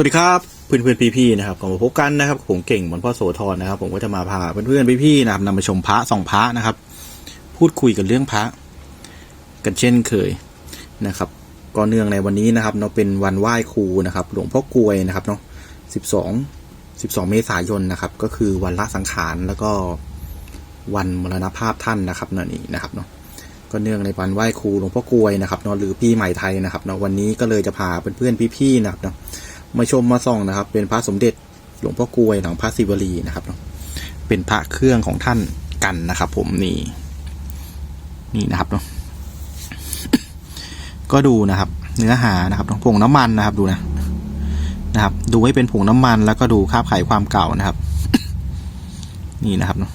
วัสดีครับเพื่อนเพื่อนๆพี่ๆนะครับก็มาพบกันนะครับผมเก่งเหมือนพ่อโสธรนะครับ ผมก็จะมาพาเพื่อนเพื่อนๆพี่ๆนะครับนำมาชมพระสองพระนะครับ พูดคุยกันเรื่องพระ กันเช่นเคยนะครับก็เนื่องในวันนี้นะครับเนาะเป็นวันไหว้ครูนะครับ หลวงพ่อกลวยนะครับเนาะสิบสองสิบสองเมษายนนะครับ ก็คือวันละสังขารแล้วก็วันมรณภาพท่านนะครับเนาะนี่นะครับเนาะก็เนื่องในวันไหว้ครูหลวงพ่อกลวยนะครับเนาะหรือปีใหม่ไทยนะครับเนาะวันนี้ก็เลยจะพาเพื่อนๆพี่ๆนะครับเนาะ มาชมมาส่องนะครับ เป็นพระสมเด็จหลวงพ่อกลวยหลังพระศิวลีนะครับเป็นพระเครื่องของท่านกันนะครับ ผมนี่ นี่นะครับเนาะก็ดูนะครับ เนื้อหานะครับผงน้ำมันนะครับ ดูนะนะครับ ดูให้เป็นผงน้ำมัน แล้วก็ดูคาบไขความเก่านะครับ นี่นะครับเนาะ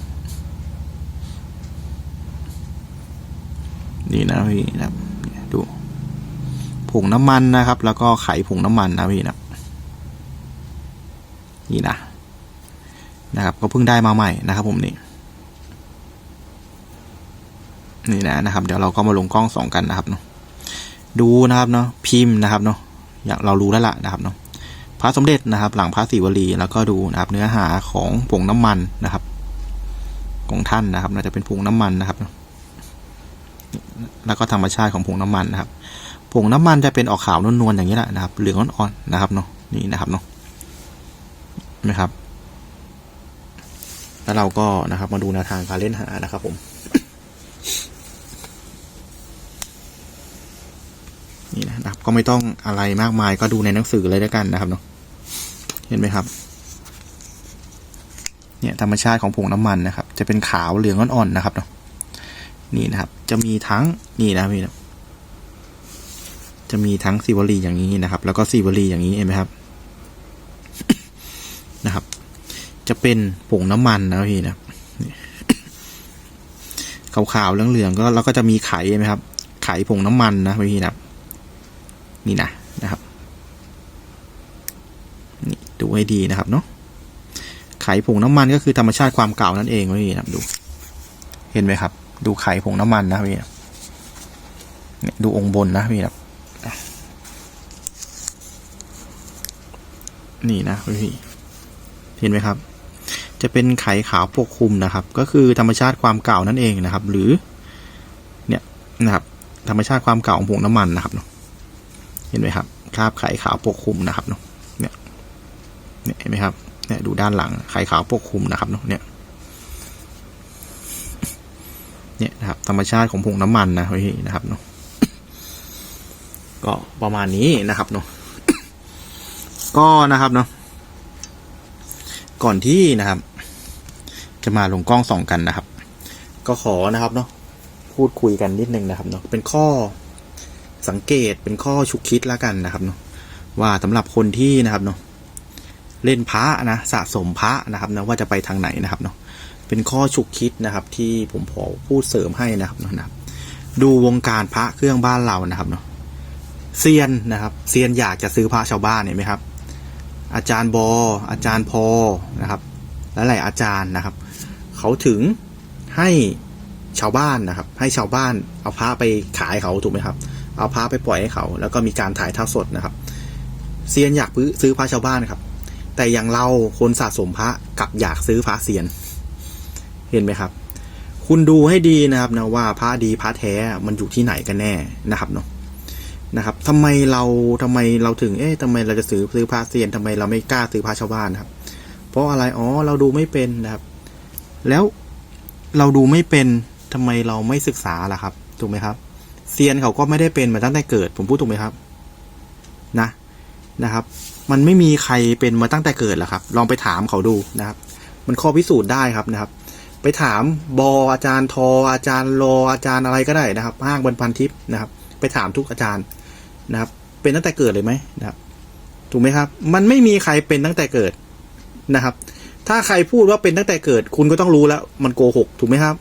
นี่นะพี่นะครับ ดูผงน้ำมันนะครับ แล้วก็ไขผงน้ำมันนะพี่นะ นี่นะนะครับก็เพิ่งได้มาใหม่นะครับผมนี่นี่นะนะครับ เดี๋ยวเราก็มาลงกล้องสองกันนะครับเนาะดูนะครับเนาะพิมพ์นะครับเนาะอยากเรารู้แล้วล่ะนะครับเนาะพระสมเด็จนะครับ หลังพระศิวลีแล้วก็ดูนะครับ เนื้อหาของผงน้ำมันนะครับ ของท่านนะครับน่าจะเป็นผงน้ำมันนะครับแล้วก็ธรรมชาติของผงน้ำมันนะครับผงน้ำมันจะเป็นออกขาวนวลๆอย่างนี้แหละนะครับ เหลืองอ่อนๆนะครับเนาะนี่นะครับเนาะ นะครับ แล้วเราก็นะครับ มาดูแนวทางการเล่นหานะครับผม นี่นะครับ ก็ไม่ต้องอะไรมากมายก็ดูในหนังสือเลยแล้วกันนะครับเนาะ เห็นไหมครับ เนี่ยธรรมชาติของผงน้ำมันนะครับ จะเป็นขาวเหลืองอ่อนๆนะครับเนาะ นี่นะครับ จะมีทั้งนี่นะพี่นะจะมีทั้งซีวลีอย่างนี้นะครับ แล้วก็ซีวลีอย่างนี้เห็นไหมครับ นะครับ จะเป็นผงน้ำมันนะพี่นะขาวๆเหลืองๆก็แล้วก็จะมีไข่ไหมครับ ไข่ผงน้ำมันนะพี่นะนี่นะนะครับนี่ดูให้ดีนะครับเนาะไข่ผงน้ำมันก็คือธรรมชาติความเก่านั่นเองพี่นะดู เห็นไหมครับ ดูไข่ผงน้ำมันนะพี่เนี่ยดูองค์บนนะพี่ครับนี่นะพี่ เห็นไหมครับ จะเป็นไข่ขาวปกคลุมนะครับ ก็คือธรรมชาติความเก่านั่นเองนะครับ หรือเนี่ยนะครับธรรมชาติความเก่าของผงน้ำมันนะครับเนาะเห็นไหมครับคราบไข่ขาวปกคลุมนะครับเนาะเนี่ยเนี่ยเห็นไหมครับเนี่ยดูด้านหลังไข่ขาวปกคลุมนะครับเนาะเนี่ยเนี่ยนะครับธรรมชาติของผงน้ำมันนะพี่นะครับเนาะก็ประมาณนี้นะครับเนาะก็นะครับเนาะ ก่อนที่นะครับ จะมาลงกล้องส่องกันนะครับ ก็ขอนะครับเนาะพูดคุยกันนิดนึงนะครับเนาะเป็นข้อสังเกตเป็นข้อฉุกคิดแล้วกันนะครับเนาะว่าสำหรับคนที่นะครับเนาะเล่นพระนะสะสมพระนะครับนะว่าจะไปทางไหนนะครับเนาะเป็นข้อฉุกคิดนะครับ ที่ผมขอพูดเสริมให้นะครับนะครับ ดูวงการพระเครื่องบ้านเรานะครับเนาะเซียนนะครับเซียนอยากจะซื้อพระชาวบ้านเห็นไหมครับ อาจารย์บออาจารย์พอนะครับและหลายอาจารย์นะครับ เขาถึงให้ชาวบ้านนะครับ ให้ชาวบ้านเอาพระไปขายเขาถูกไหมครับ เอาพระไปปล่อยให้เขา แล้วก็มีการถ่ายทอดสดนะครับเซียนอยากซื้อพระชาวบ้านครับ แต่อย่างเราคนสะสมพระกับอยากซื้อพระเซียน เห็นไหมครับ คุณดูให้ดีนะครับนะว่าพระดีพระแท้มันอยู่ที่ไหนกันแน่นะครับเนาะ นะครับทำไมเราทำไมเราถึง เอ๊ะทำไมเราจะซื้อซื้อพระเซียนทำไมเราไม่กล้าซื้อพระชาวบ้านครับ เพราะอะไร อ๋อ เราดูไม่เป็นนะครับ แล้วเราดูไม่เป็นทำไมเราไม่ศึกษาล่ะครับ ถูกไหมครับ เซียนเขาก็ไม่ได้เป็นมาตั้งแต่เกิด ผมพูดถูกไหมครับ นะ นะครับ มันไม่มีใครเป็นมาตั้งแต่เกิดหรอกครับ ลองไปถามเขาดูนะครับ มันข้อพิสูจน์ได้ครับนะครับ ไปถามบออาจารย์ทออาจารย์โลอาจารย์อะไรก็ได้นะครับห้างบรรพันทิพย์นะครับ ไปถามทุกอาจารย์ นะครับ เป็นตั้งแต่เกิดเลยไหมนะครับ ถูกไหมครับ มันไม่มีใครเป็นตั้งแต่เกิดนะครับ ถ้าใครพูดว่าเป็นตั้งแต่เกิด คุณก็ต้องรู้แล้ว มันโกหก ถูกไหมครับ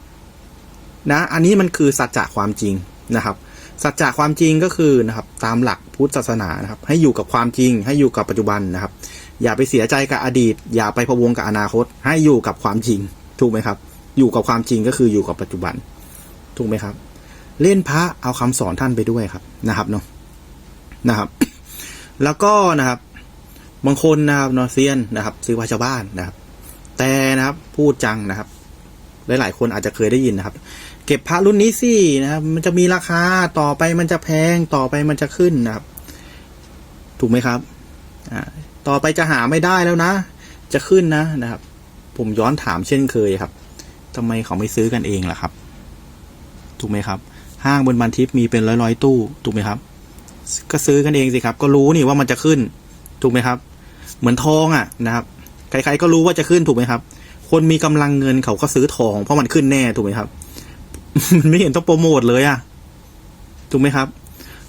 นะ อันนี้มันคือสัจจะความจริงนะครับ สัจจะความจริงก็คือนะครับ ตามหลักพุทธศาสนานะครับ ให้อยู่กับความจริง ให้อยู่กับปัจจุบันนะครับ อย่าไปเสียใจกับอดีต อย่าไปพะวงกับอนาคต ให้อยู่กับความจริง ถูกไหมครับ อยู่กับความจริงก็คืออยู่กับปัจจุบัน ถูกไหมครับ เล่นพระเอาคำสอนท่านไปด้วยครับนะครับเนาะ นะครับ แล้วก็นะครับ บางคนนะครับนอเซียนนะครับ ซื้อพระชาวบ้านนะครับ แต่นะครับพูดจังนะครับ หลายๆคนอาจจะเคยได้ยินนะครับ เก็บพระรุ่นนี้สินะครับ มันจะมีราคาต่อไปมันจะแพงต่อไปมันจะขึ้นนะครับ ถูกไหมครับอ่าต่อไปจะหาไม่ได้แล้วนะ จะขึ้นนะนะครับ ผมย้อนถามเช่นเคยครับทำไมเขาไม่ซื้อกันเองล่ะครับ ถูกไหมครับ ห้างบนบันทิปมีเป็นร้อยร้อยๆตู้ ถูกไหมครับ ก็ซื้อกันเองสิครับ ก็รู้นี่ว่ามันจะขึ้น ถูกไหมครับ เหมือนทองอะนะครับใครๆก็รู้ว่าจะขึ้นถูกไหมครับ คนมีกำลังเงินเขาก็ซื้อทอง เพราะมันขึ้นแน่ถูกไหมครับมันไม่เห็นต้องโปรโมทเลยอะถูกไหมครับ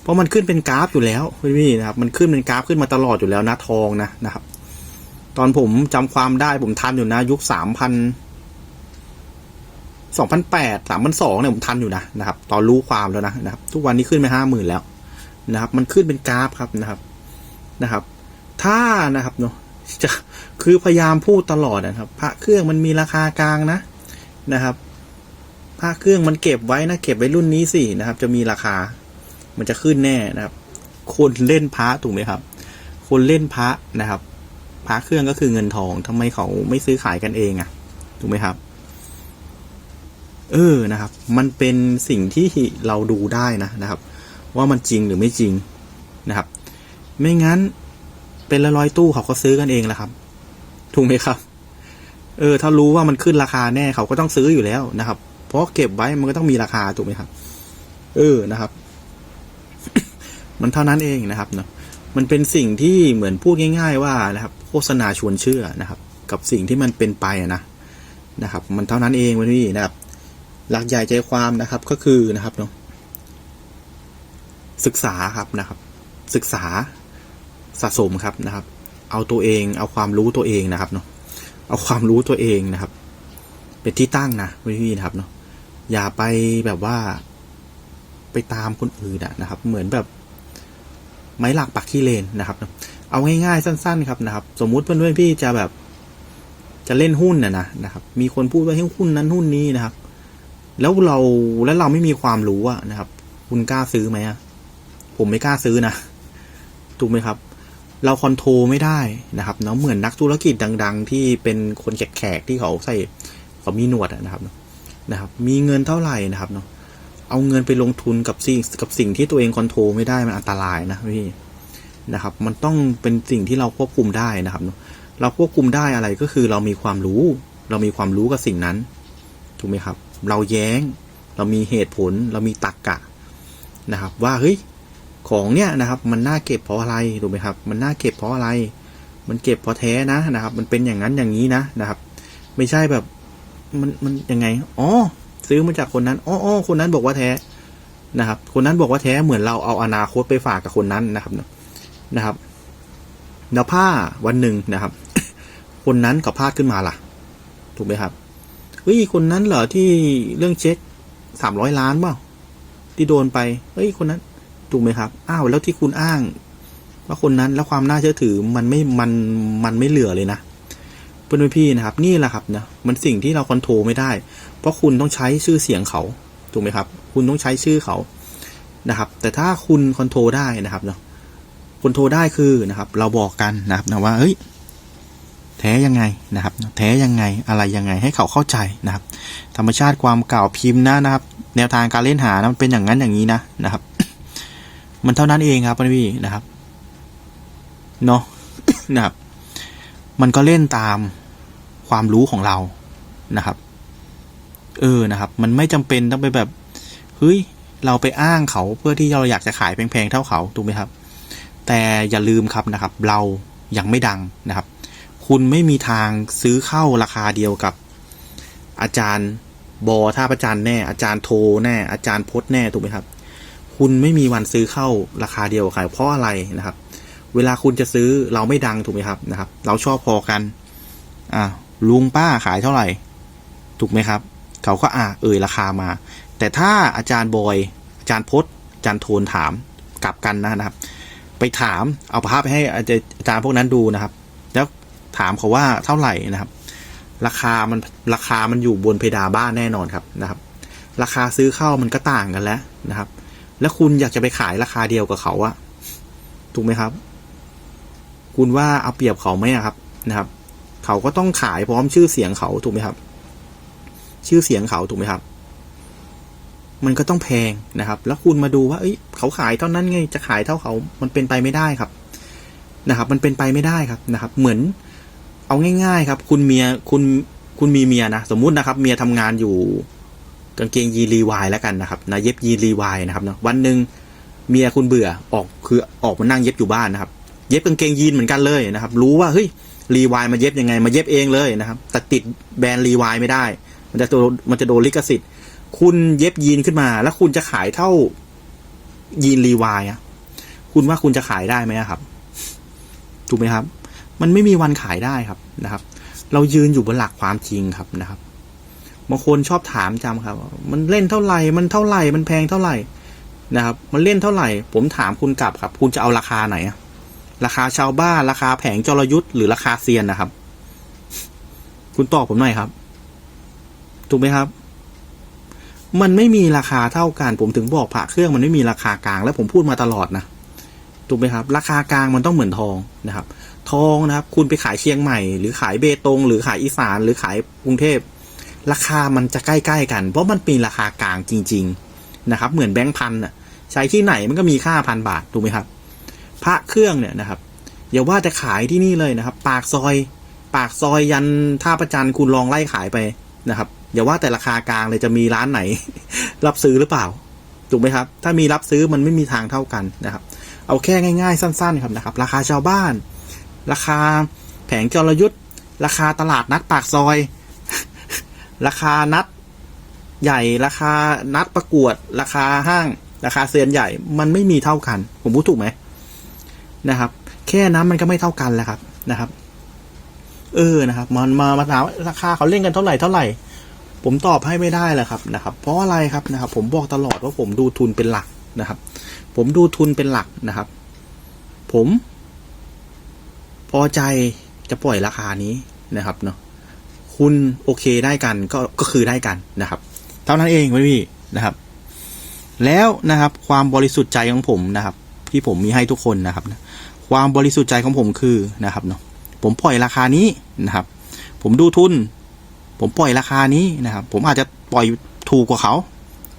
เพราะมันขึ้นเป็นกราฟอยู่แล้วพี่นะครับ มันขึ้นเป็นกราฟขึ้นมาตลอดอยู่แล้วนะทองนะนะครับ ตอนผมจำความได้ผมทันอยู่นะ ยุคสามพันสองพันแปดสามพันสองเนี่ยผมทันอยู่นะนะครับ ตอนรู้ความแล้วนะนะครับ ทุกวันนี้ขึ้นไปห้าหมื่นแล้ว นะครับ มันขึ้นเป็นกราฟครับนะครับนะครับ ถ้านะครับเนาะจะคือพยายามพูดตลอดนะครับ พระเครื่องมันมีราคากลางนะนะครับพระเครื่องมันเก็บไว้นะเก็บไว้รุ่นนี้สินะครับ จะมีราคา มันจะขึ้นแน่นะครับ คนเล่นพระถูกไหมครับ คนเล่นพระนะครับพระเครื่องก็คือเงินทองทำไมเขาไม่ซื้อขายกันเองอะ่ะถูกไหมครับเออนะครับ มันเป็นสิ่งที่เราดูได้นะนะครับ ว่ามันจริงหรือไม่จริงนะครับ ไม่งั้นเป็นละร้อยตู้เขาก็ซื้อกันเองแหละครับ ถูกไหมครับ เออ ถ้ารู้ว่ามันขึ้นราคาแน่เขาก็ต้องซื้ออยู่แล้วนะครับ เพราะเก็บไว้มันก็ต้องมีราคาถูกไหมครับ เออนะครับ มันเท่านั้นเองนะครับเนาะมันเป็นสิ่งที่เหมือนพูดง่าย ๆ ว่านะครับ โฆษณาชวนเชื่อนะครับ กับสิ่งที่มันเป็นไปนะนะครับ มันเท่านั้นเองวันนี้นะครับ หลักใหญ่ใจความนะครับก็คือนะครับเนาะ ศึกษาครับนะครับ ศึกษาสะสมครับนะครับ เอาตัวเอง เอาความรู้ตัวเองนะครับเนาะเอาความรู้ตัวเองนะครับ เป็นที่ตั้งนะพี่ๆนะครับเนาะอย่าไปแบบว่า ไปตามคนอื่นนะครับ เหมือนแบบไม้หลักปักที่เลนนะครับ เอาง่ายๆสั้น ๆ ครับนะครับ สมมุติเพื่อนๆพี่จะแบบจะเล่นหุ้นน่ะนะนะครับ มีคนพูดว่าให้หุ้นนั้นหุ้นนี้นะครับ แล้วเราแล้วเราไม่มีความรู้อะนะครับ คุณกล้าซื้อไหมอะ ผมไม่กล้าซื้อนะถูกไหมครับ เราคอนโทรไม่ได้นะครับเนาะเหมือนนักธุรกิจดัง ๆ ที่เป็นคนแขกๆที่เขาใส่เขามีหนวดนะครับนะครับ มีเงินเท่าไหร่นะครับเนาะเอาเงินไปลงทุนกับสิ่งกับสิ่งที่ตัวเองคอนโทรไม่ได้มันอันตรายนะพี่นะครับ มันต้องเป็นสิ่งที่เราควบคุมได้นะครับเนอะเราควบคุมได้อะไรก็คือเรามีความรู้ เรามีความรู้กับสิ่งนั้น ถูกไหมครับ เราแย้ง เรามีเหตุผล เรามีตรรกกะนะครับ ว่าเฮ้ย ของเนี้ยนะครับ มันน่าเก็บเพราะอะไรถูกไหมครับ มันน่าเก็บเพราะอะไร มันเก็บเพราะแท้นะนะครับ มันเป็นอย่างนั้นอย่างนี้นะนะครับ ไม่ใช่แบบมันมันยังไงอ๋อซื้อมาจากคนนั้นอ๋อออคนนั้นบอกว่าแท้นะครับ คนนั้นบอกว่าแท้เหมือนเราเอาอนาคตไปฝากกับคนนั้นนะครับนะครับแล้วผ้าวันหนึ่งนะครับ คนนั้นก็พลาดขึ้นมาล่ะ ถูกไหมครับเฮ้ยคนนั้นเหรอที่เรื่องเช็คสามร้อยล้านเปล่าที่โดนไปเฮ้ยคนนั้น ถูกไหมครับ อ้าวแล้วที่คุณอ้าง ว่าคนนั้นแล้วความน่าเชื่อถือมันไม่มันมันไม่เหลือเลยนะเพื่อนพี่นะครับ นี่แหละครับนะมันสิ่งที่เราคอนโทรลไม่ได้ เพราะคุณต้องใช้ชื่อเสียงเขาถูกไหมครับ คุณต้องใช้ชื่อเขานะครับ แต่ถ้าคุณคอนโทรลได้นะครับเนาะคอนโทรลได้คือนะครับ เราบอกกันนะครับนะว่าเฮ้ยแท้ยังไงนะครับ แท้ยังไงอะไรยังไงให้เขาเข้าใจนะครับ ธรรมชาติความเก่าพิมพ์นะนะครับ แนวทางการเล่นหานะมันเป็นอย่างนั้นอย่างนี้นะนะครับ มันเท่านั้นเองครับพี่นะครับเนาะนะครับ มันก็เล่นตามความรู้ของเรานะครับ เออนะครับ มันไม่จำเป็นต้องไปแบบเฮ้ยเราไปอ้างเขาเพื่อที่เราอยากจะขายแพงๆเท่าเขาถูกไหมครับ แต่อย่าลืมครับนะครับ เรายังไม่ดังนะครับ คุณไม่มีทางซื้อเข้าราคาเดียวกับ อาจารย์บอท่าประจันแน่ อาจารย์โทแน่ อาจารย์พจน์แน่ถูกไหมครับ คุณไม่มีวันซื้อเข้าราคาเดียวกับใครเพราะอะไรนะครับ เวลาคุณจะซื้อเราไม่ดังถูกไหมครับนะครับ เราชอบพอกัน อ่าลุงป้าขายเท่าไหร่ ถูกไหมครับ เขาก็อ่าเอ่ยราคามา แต่ถ้าอาจารย์บอยอาจารย์พจน์อาจารย์โทนถามกลับกันนะครับ ไปถามเอาภาพไปให้อาจารย์พวกนั้นดูนะครับ แล้วถามเขาว่าเท่าไหร่นะครับ ราคามันราคามันอยู่บนเพดานบ้านแน่นอนครับนะครับ ราคาซื้อเข้ามันก็ต่างกันแล้วนะครับ แล้วคุณอยากจะไปขายราคาเดียวกับเขาอะถูกไหมครับ คุณว่าเอาเปรียบเขาไหมอะครับนะครับ เขาก็ต้องขายพร้อมชื่อเสียงเขาถูกไหมครับ ชื่อเสียงเขาถูกไหมครับ มันก็ต้องแพงนะครับ แล้วคุณมาดูว่า เอ้ย เขาขายเท่านั้นไงจะขายเท่าเขา มันเป็นไปไม่ได้ครับ นะครับ มันเป็นไปไม่ได้ครับนะครับ เหมือน เอาง่าย ๆ ครับ คุณเมียคุณคุณมีเมียนะสมมุตินะครับ เมียทำงานอยู่ กางเกงยีนรีวายแล้วกันนะครับนะเย็บยีนรีวายนะครับเนาะวันหนึ่งเมียคุณเบื่อออกคือออกมานั่งเย็บอยู่บ้านนะครับ เย็บกางเกงยีนเหมือนกันเลยนะครับ รู้ว่าเฮ้ยรีวายมาเย็บยังไงมาเย็บเองเลยนะครับ แต่ติดแบรนด์รีวายไม่ได้ มันจะโดนมันจะโดนลิขสิทธิ์ คุณเย็บยีนขึ้นมา แล้วคุณจะขายเท่ายีนรีวายอะคุณว่าคุณจะขายได้ไหมครับถูกไหมครับ มันไม่มีวันขายได้ครับนะครับ เรายืนอยู่บนหลักความจริงครับนะครับ บางคนชอบถามจำครับ มันเล่นเท่าไหร่ มันเท่าไหร่ มันแพงเท่าไหร่นะครับ มันเล่นเท่าไหร่ ผมถามคุณกลับครับ คุณจะเอาราคาไหนราคาชาวบ้านราคาแผงจรยุทธ์หรือราคาเซียนนะครับ คุณตอบผมหน่อยครับ ถูกไหมครับ มันไม่มีราคาเท่ากัน ผมถึงบอกพระเครื่องมันไม่มีราคากลาง แล้วผมพูดมาตลอดนะถูกไหมครับ ราคากลางมันต้องเหมือนทองนะครับ ทองนะครับ คุณไปขายเชียงใหม่ หรือขายเบตง หรือขายอีสาน หรือขายกรุงเทพ ราคามันจะใกล้ๆกัน เพราะมันเป็นราคากลางจริง ๆนะครับ เหมือนแบงค์พันอะใช้ที่ไหนมันก็มีค่าพันบาทถูกไหมครับ พระเครื่องเนี่ยนะครับอย่าว่าแต่ขายที่นี่เลยนะครับ ปากซอย ปากซอยยันท่าประจันคุณลองไล่ขายไปนะครับอย่าว่าแต่ราคากลางเลยจะมีร้านไหน รับซื้อหรือเปล่าถูกไหมครับ ถ้ามีรับซื้อมันไม่มีทางเท่ากันนะครับ เอาแค่ง่ายๆ สั้น ๆ ครับนะครับ ราคาชาวบ้าน ราคาแผงจรยุทธ์ ราคาตลาดนัดปากซอย ราคานัดใหญ่ราคานัดประกวด ราคาห้าง ราคาเซียนใหญ่ มันไม่มีเท่ากัน ผมพูดถูกไหมนะครับ แค่นั้นมันก็ไม่เท่ากันแล้วครับนะครับ เออนะครับ มันมามาถามราคาเขาเล่นกันเท่าไหร่เท่าไหร่ ผมตอบให้ไม่ได้แหละครับนะครับ เพราะอะไรครับนะครับ ผมบอกตลอดว่าผมดูทุนเป็นหลักนะครับ ผมดูทุนเป็นหลักนะครับ ผม พอใจจะปล่อยราคานี้นะครับเนาะ คุณโอเคได้กันก็ก็คือได้กันนะครับ เท่านั้นเองไว้พี่นะครับ แล้วนะครับ ความบริสุทธิ์ใจของผมนะครับ ที่ผมมีให้ทุกคนนะครับนะความบริสุทธิ์ใจของผมคือนะครับเนาะผมปล่อยราคานี้นะครับ ผมดูทุน ผมปล่อยราคานี้นะครับ ผมอาจจะปล่อยถูกกว่าเขา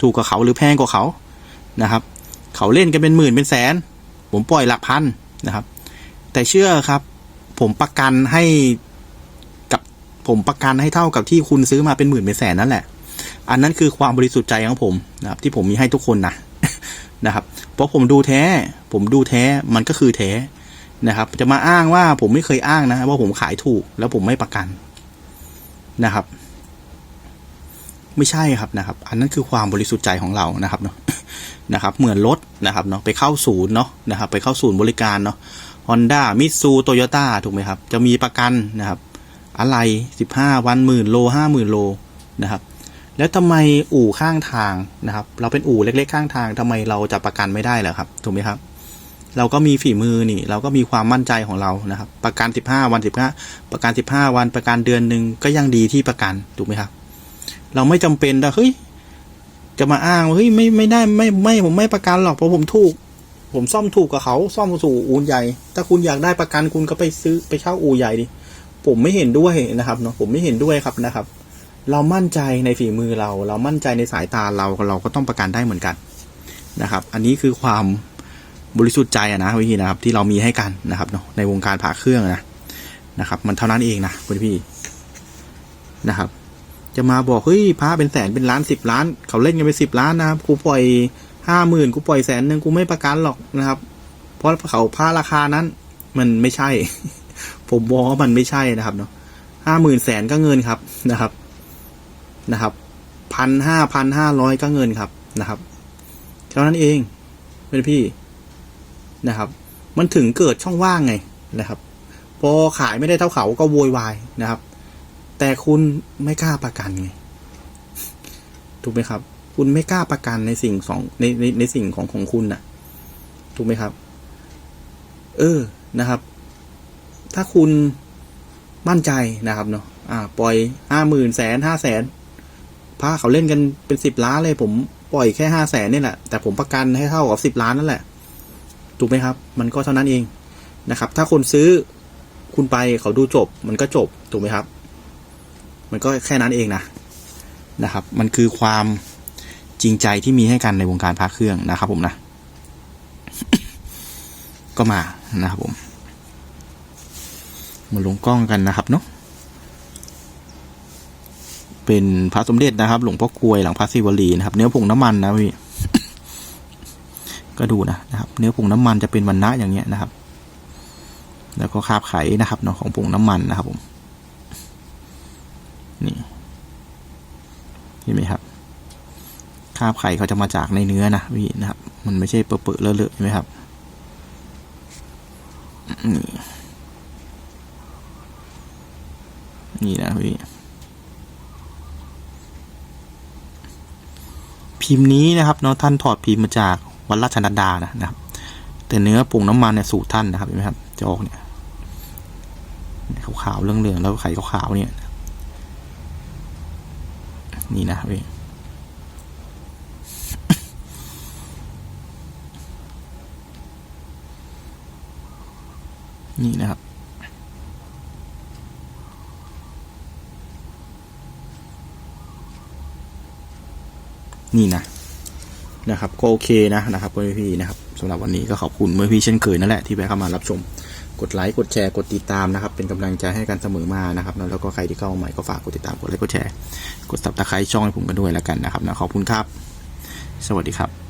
ถูกกว่าเขาหรือแพงกว่าเขานะครับ เขาเล่นกันเป็นหมื่นเป็นแสน ผมปล่อยหลักพันนะครับ แต่เชื่อครับ ผมประกันให้ ผมประกันให้เท่ากับที่คุณซื้อมาเป็นหมื่นเป็นแสนนั่นแหละ อันนั้นคือความบริสุทธิ์ใจของผมนะครับ ที่ผมมีให้ทุกคนนะนะครับ เพราะผมดูแท้ ผมดูแท้มันก็คือแท้นะครับ จะมาอ้างว่าผมไม่เคยอ้างนะว่าผมขายถูกแล้วผมไม่ประกันนะครับ ไม่ใช่ครับนะครับ อันนั้นคือความบริสุทธิ์ใจของเรานะครับเนาะนะครับ เหมือนรถนะครับเนาะไปเข้าศูนย์เนาะนะครับ ไปเข้าศูนย์บริการเนาะฮอนด้ามิตซูโตโยต้าถูกไหมครับ จะมีประกันนะครับ อะไรสิบห้าวันหมื่นโลห้าหมื่นโลนะครับ แล้วทำไมอู่ข้างทางนะครับ เราเป็นอู่เล็ก ๆ ข้างทางทำไมเราจะประกันไม่ได้เหรอครับถูกไหมครับ เราก็มีฝีมือนี่ เราก็มีความมั่นใจของเรานะครับ ประกันสิบห้าวันสิบห้าประกันสิบห้าวันประกันเดือนหนึ่งก็ยังดีที่ประกันถูกไหมครับ เราไม่จำเป็นแต่เฮ้ยจะมาอ้างว่าเฮ้ยไม่ไม่ได้ไม่ไม่ผมไม่ประกันหรอกเพราะผมถูก ผมซ่อมถูกกับเขาซ่อมสู่อู่ใหญ่ ถ้าคุณอยากได้ประกันคุณก็ไปซื้อไปเช่าอู่ใหญ่ดิ ผมไม่เห็นด้วยนะครับเนาะผมไม่เห็นด้วยครับนะครับ เรามั่นใจในฝีมือเรา เรามั่นใจในสายตาเราเราก็ต้องประกันได้เหมือนกันนะครับ อันนี้คือความบริสุทธิ์ใจอะนะพี่นะครับ ที่เรามีให้กันนะครับเนาะในวงการผ่าเครื่องนะนะครับ มันเท่านั้นเองนะคุณพี่นะครับ จะมาบอกเฮ้ยพระเป็นแสนเป็นล้านสิบล้าน เขาเล่นกันไปสิบล้านนะครับกูปล่อยห้าหมื่นกูปล่อยแสนหนึ่งกูไม่ประกันหรอกนะครับ เพราะเขาพระราคานั้น มันไม่ใช่ ผมมองว่ามันไม่ใช่นะครับเนาะห้าหมื่นแสนก็เงินครับนะครับนะครับพันห้าพันห้าร้อยก็เงินครับนะครับเท่านั้นเองเป็นพี่นะครับ มันถึงเกิดช่องว่างไงนะครับ พอขายไม่ได้เท่าเขาก็โวยวายนะครับ แต่คุณไม่กล้าประกันไงถูกไหมครับ คุณไม่กล้าประกันในสิ่งสองในในในสิ่งของของคุณน่ะ ถูกไหมครับ เออนะครับ ถ้าคุณมั่นใจนะครับเนาะอ่า ปล่อยห้าหมื่นแสนห้าแสนพระเขาเล่นกันเป็นสิบล้านเลย ผมปล่อยแค่ห้าแสนนี่แหละ แต่ผมประกันให้เท่ากับสิบล้านนั่นแหละ ถูกไหมครับ มันก็เท่านั้นเองนะครับ ถ้าคนซื้อคุณไปเขาดูจบ มันก็จบถูกไหมครับ มันก็แค่นั้นเองนะนะครับ มันคือความจริงใจที่มีให้กันในวงการพระเครื่องนะครับ ผมนะ ก็มานะครับผม มาลงกล้องกันนะครับเนาะเป็นพระสมเด็จนะครับ หลวงพ่อกลวยหลังพระศิวลีนะครับ เนื้อผงน้ำมันนะพี่ก็ดูนะนะครับ เนื้อผงน้ำมันจะเป็นวันนะอย่างเงี้ยนะครับ แล้วก็คาบไข่นะครับเนาะของผงน้ำมันนะครับผมนี่เห็นไหมครับคาบไข่เขาจะมาจากในเนื้อนะพี่นะครับ มันไม่ใช่เปื้อะๆเลอะๆใช่ไหมครับนี่ นี่นะพี่ พิมพ์นี้นะครับเนาะท่านถอดพิมพ์มาจากวัดราชนัดดานะนะครับ แต่เนื้อปรุงน้ำมันเนี่ยสูตรท่านนะครับเห็นไหมครับจะออกเนี่ยขาวๆเรื่องเหลืองๆแล้วไข่ขาวๆเนี่ย นี่นะพี่นี่นะครับ นี่นะนะครับก็โอเคนะนะครับเมื่อพี่นะครับสำหรับวันนี้ก็ขอบคุณเมื่อพี่เช่นเคยนั่นแหละที่แวะเข้ามารับชม กดไลค์กดแชร์กดติดตามนะครับ เป็นกำลังใจให้กันเสมอมานะครับแล้วก็ใครที่เข้ามาใหม่ก็ฝากกดติดตามกดไลค์กดแชร์กดซับสไครต์ช่องให้ผมกันด้วยแล้วกันนะครับนะขอบคุณครับ สวัสดีครับ